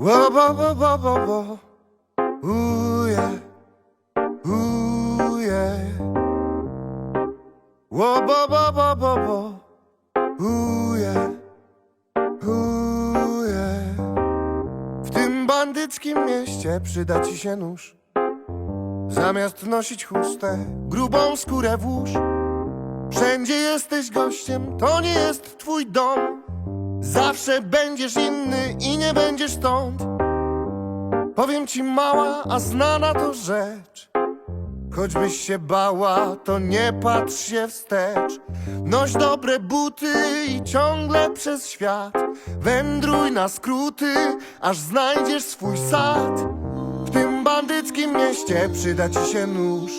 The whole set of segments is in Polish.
Whoa, whoa, whoa, whoa, whoa, whoa. Ooh, yeah. Ooh, yeah. Whoa, whoa, whoa, whoa, whoa, whoa. Ooh, yeah. Ooh, yeah. W tym bandyckim mieście przyda ci się nóż. Zamiast nosić chustę, grubą skórę włóż. Wszędzie jesteś gościem, to nie jest twój dom. Zawsze będziesz inny i nie będziesz stąd. Powiem ci mała, a znana to rzecz. Choćbyś się bała, to nie patrz się wstecz. Noś dobre buty i ciągle przez świat. Wędruj na skróty, aż znajdziesz swój sad. W tym bandyckim mieście przyda ci się nóż.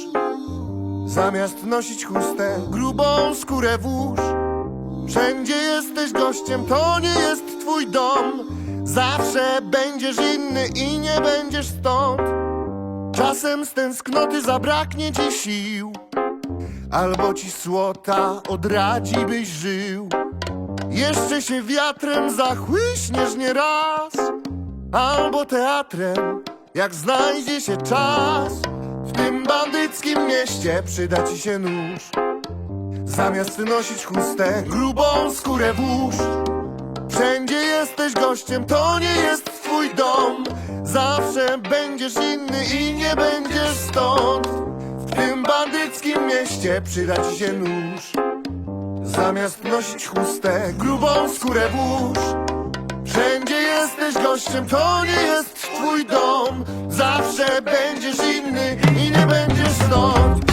Zamiast nosić chustę, grubą skórę włóż. Wszędzie jesteś gościem, to nie jest twój dom. Zawsze będziesz inny i nie będziesz stąd. Czasem z tęsknoty zabraknie ci sił, albo ci słota odradzi, byś żył. Jeszcze się wiatrem zachłyśniesz nie raz, albo teatrem, jak znajdzie się czas. W tym bandyckim mieście przyda ci się nóż. Zamiast nosić chustę, grubą skórę włóż. Wszędzie jesteś gościem, to nie jest twój dom. Zawsze będziesz inny i nie będziesz stąd. W tym bandyckim mieście przyda ci się nóż. Zamiast nosić chustę, grubą skórę włóż. Wszędzie jesteś gościem, to nie jest twój dom. Zawsze będziesz inny i nie będziesz stąd